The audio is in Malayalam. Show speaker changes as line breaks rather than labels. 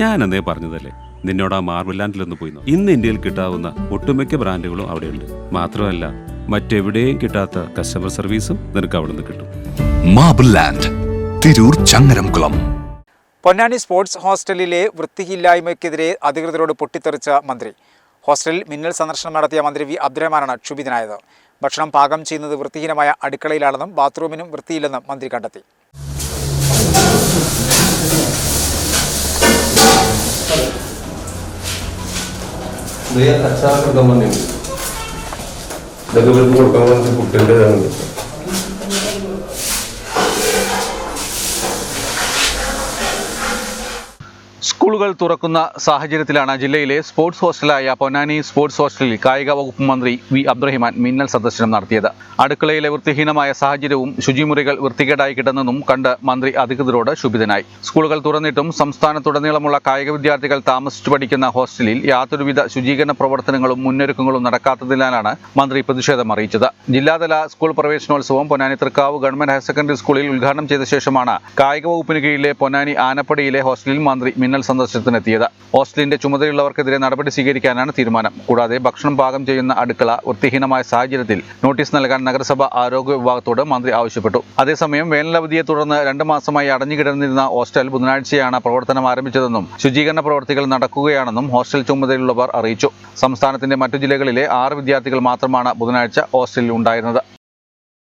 ഞാൻ അന്നേ പറഞ്ഞതല്ലേ? നിന്നോട് ആ മാർബിൾ ലാൻഡിലൊന്ന് പോയി. ഇന്ന് ഇന്ത്യയിൽ കിട്ടാവുന്ന ഒട്ടുമിക്ക ബ്രാൻഡുകളും അവിടെയുണ്ട്. മാത്രമല്ല മറ്റെവിടെയും കിട്ടാത്ത കസ്റ്റമർ സർവീസും നിനക്ക് അവിടെ നിന്ന് കിട്ടും.
Marble land Tirur Changaramkulam.
Ponnani sports ഹോസ്റ്റലിലെ വൃത്തിയില്ലായ്മയ്ക്കെതിരെ അധികൃതരോട് പൊട്ടിത്തെറിച്ച മന്ത്രി. ഹോസ്റ്റലിൽ മിന്നൽ സന്ദർശനം നടത്തിയ മന്ത്രി വി. അബ്ദുറഹ്മാനാണ് ക്ഷുഭിതനായത്. ഭക്ഷണം പാകം ചെയ്യുന്നത് വൃത്തിഹീനമായ അടുക്കളയിലാണെന്നും ബാത്റൂമിനും വൃത്തിയില്ലെന്നും മന്ത്രി കണ്ടെത്തി.
ഇത് അച്ചാർ കൊടുക്കാൻ വന്നിട്ടുണ്ട് ഇതൊക്കെ ഇവർക്ക് കൊടുക്കാൻ വേണ്ടി കുട്ടിൻ്റെതാണ്
സ്കൂളുകൾ തുറക്കുന്ന സാഹചര്യത്തിലാണ് ജില്ലയിലെ സ്പോർട്സ് ഹോസ്റ്റലായ പൊന്നാനി സ്പോർട്സ് ഹോസ്റ്റലിൽ കായിക വകുപ്പ് മന്ത്രി വി അബ്ദുറഹിമാൻ മിന്നൽ സന്ദർശനം നടത്തിയത്. അടുക്കളയിലെ വൃത്തിഹീനമായ സാഹചര്യവും ശുചിമുറികൾ വൃത്തികേടായി കിട്ടുന്നതും കണ്ട് മന്ത്രി അധികൃതരോട് ശുഭിതനായി. സ്കൂളുകൾ തുറന്നിട്ടും സംസ്ഥാനത്തുടനീളമുള്ള കായിക വിദ്യാർത്ഥികൾ താമസിച്ചു പഠിക്കുന്ന ഹോസ്റ്റലിൽ യാതൊരുവിധ ശുചീകരണ പ്രവർത്തനങ്ങളും മുന്നൊരുക്കങ്ങളും നടക്കാത്തതിനാലാണ് മന്ത്രി പ്രതിഷേധം അറിയിച്ചത്. ജില്ലാതല സ്കൂൾ പ്രവേശനോത്സവം Ponnani Thrikkavu government higher secondary സ്കൂളിൽ ഉദ്ഘാടനം ചെയ്ത ശേഷമാണ് കായിക വകുപ്പിന് കീഴിലെ പൊന്നാനി ആനപ്പടിയിലെ ഹോസ്റ്റലിൽ മന്ത്രി മിന്നൽ സന്ദർശനത്തിനെത്തിയത്. ഹോസ്റ്റലിന്റെ ചുമതലയുള്ളവർക്കെതിരെ നടപടി സ്വീകരിക്കാനാണ് തീരുമാനം. കൂടാതെ ഭക്ഷണം പാകം ചെയ്യുന്ന അടുക്കള വൃത്തിഹീനമായ സാഹചര്യത്തിൽ നോട്ടീസ് നൽകാൻ നഗരസഭ ആരോഗ്യ വിഭാഗത്തോട് മന്ത്രി ആവശ്യപ്പെട്ടു. അതേസമയം വേനലവധിയെ തുടർന്ന് രണ്ട് മാസമായി അടഞ്ഞുകിടന്നിരുന്ന ഹോസ്റ്റൽ ബുധനാഴ്ചയാണ് പ്രവർത്തനം ആരംഭിച്ചതെന്നും ശുചീകരണ പ്രവർത്തികൾ നടക്കുകയാണെന്നും ഹോസ്റ്റൽ ചുമതലയുള്ളവർ അറിയിച്ചു. സംസ്ഥാനത്തിന്റെ മറ്റു ജില്ലകളിലെ ആറ് വിദ്യാർത്ഥികൾ മാത്രമാണ് ബുധനാഴ്ച ഹോസ്റ്റലിൽ ഉണ്ടായിരുന്നത്.